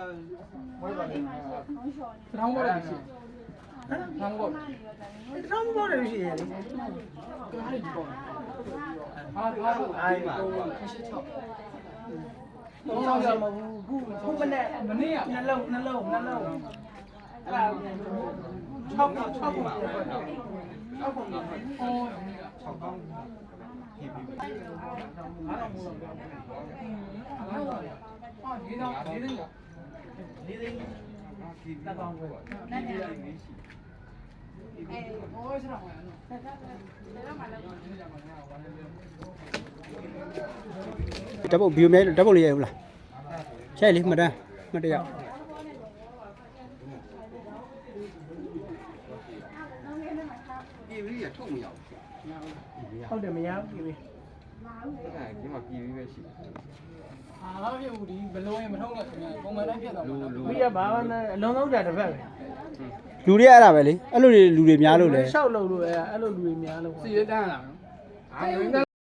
ထောင်းပေါ်တယ်ရှိထောင်းပေါ်တောင်းပေါ်တယ်ရှိရဲ့လေဟာဒီပေါ်ဟာဟာအိုင်ခရှိချောက်တောင်းရမဘူးခုခုမနဲ့မနေ့ကနှလုံးနှလုံးနှလုံးအဲ့ဒါ6ပုံ6ပုံ6ပုံအော်6ကောင်းဟာတော့မို့လို့ဟာဒီတော့ဒီတော့ လေးလေးတက်ကောင်းပဲအော်ဆရာမနော်ဓာတ်ပုံဗီဒီယိုမဲဓာတ်ပုံလေးရဘူးလားရှက်လေမတန်းမတရပြည်ပြီးရထုတ်မရဘူးဟုတ်တယ်မရဘူးပြီအဲ့ ဒါဒီမှာပြည်ပြီးပဲရှိတယ်ဟာဖြစ်ဦးဒီဘလုံးရင်မထုံးနဲ့ခင်ဗျာပုံမှန်တိုင်းဖြစ်တော့လူလူပြီးရဘာမှအလုံးလုံးတာတစ်ဖက်ပဲလူတွေအဲ့ဒါပဲလေအဲ့လိုတွေလူတွေများလို့လေရှောက်လို့လို့အဲ့အဲ့လိုလူတွေများလို့စီရတန်းလာနော်အာ